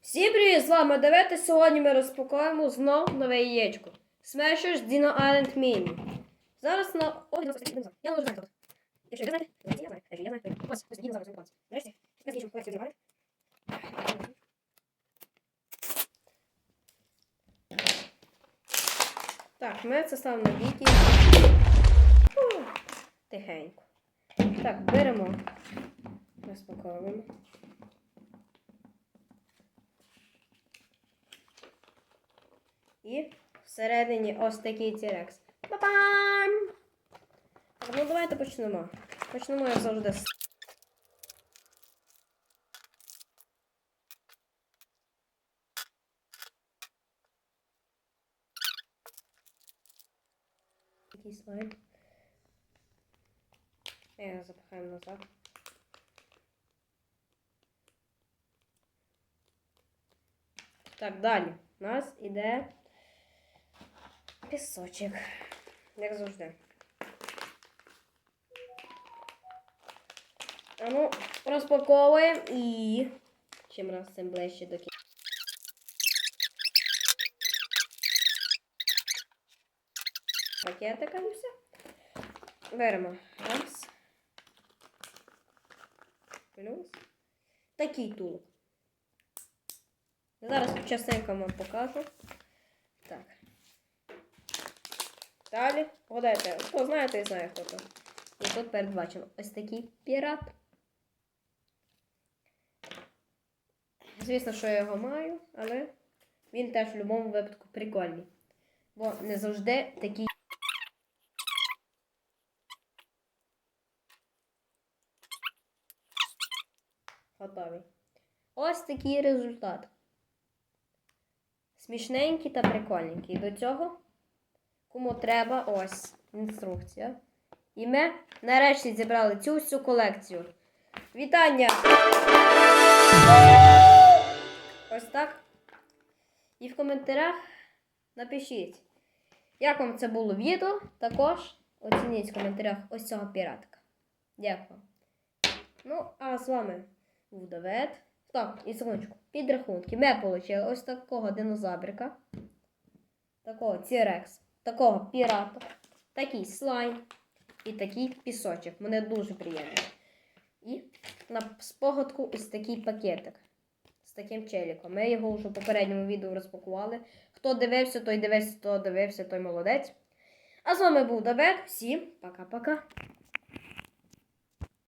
Всім привіт, з вами і сьогодні ми розпакуємо знов нове яєчко. Smashers Dino Island Mini. Зараз на... Ой, я знаю, хто. Якщо ви знаєте, я знаю. Якщо я знаю, Так, ми це ставимо на віки. Тихенько. Так, беремо. Розпаковуємо. І всередині ось такий тірекс. Па-пам! Ну давайте почнемо. Почнемо, як завжди. Такий слайд. Я запихаємо назад. Так, далі. У нас іде пісочок. Як завжди. А ну, розпаковуємо і чим раз цим ближче до кінця. Пакетика і все. Беремо. Раз. Плюс. Такий тулуб. Зараз частенько вам покажу. Так. Далі. Вгадайте, хто знає, той знає, хто то. І тут передбачено ось такий пірат. Звісно, що я його маю, але він теж в будь-якому випадку прикольний. Бо не завжди такий. Готовий. Ось такий результат. Смішненький та прикольненький. До цього, кому треба, ось інструкція. І ми нарешті зібрали цю всю колекцію. Вітання! Ось так. І в коментарях напишіть, як вам це було відео. Також оцініть в коментарях ось цього піратика. Дякую. Ну, а з вами був Давид. Так, і секундочку. Підрахунки. Ми отримали ось такого динозаврика, такого Тірекс, такого пірата, такий слайм і такий пісочок. Мене дуже приємно. І на спогадку ось такий пакетик з таким челіком. Ми його вже в попередньому відео розпакували. Хто дивився, той дивився, хто дивився, той молодець. А з вами був Дабек. Всім пока-пока.